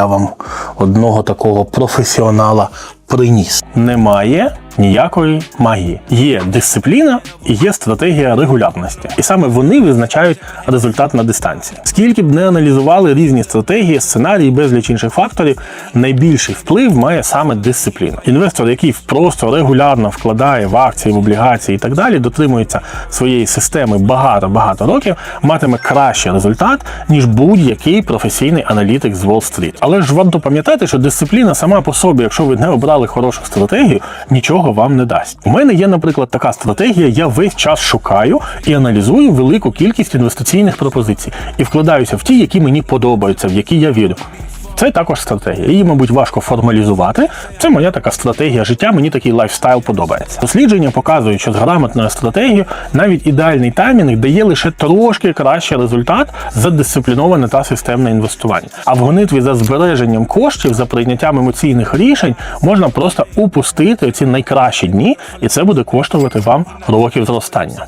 Я вам одного такого професіонала приніс. Немає ніякої магії. Є дисципліна і є стратегія регулярності. І саме вони визначають результат на дистанції. Скільки б не аналізували різні стратегії, сценарії, безліч інших факторів, найбільший вплив має саме дисципліна. Інвестор, який просто регулярно вкладає в акції, в облігації і так далі, дотримується своєї системи багато-багато років, матиме кращий результат, ніж будь-який професійний аналітик з Уолл-стріт. Але ж варто пам'ятати, що дисципліна сама по собі, якщо ви не обрали хорошу стратегію, нічого вам не дасть. У мене є, наприклад, така стратегія. Я весь час шукаю і аналізую велику кількість інвестиційних пропозицій і вкладаюся в ті, які мені подобаються, в які я вірю. Це також стратегія. Її, мабуть, важко формалізувати. Це моя така стратегія життя. Мені такий лайфстайл подобається. Дослідження показують, що з грамотною стратегією навіть ідеальний таймінг дає лише трошки кращий результат за дисципліноване та системне інвестування. А в гонитві за збереженням коштів за прийняттям емоційних рішень можна просто упустити ці найкращі дні, і це буде коштувати вам років зростання.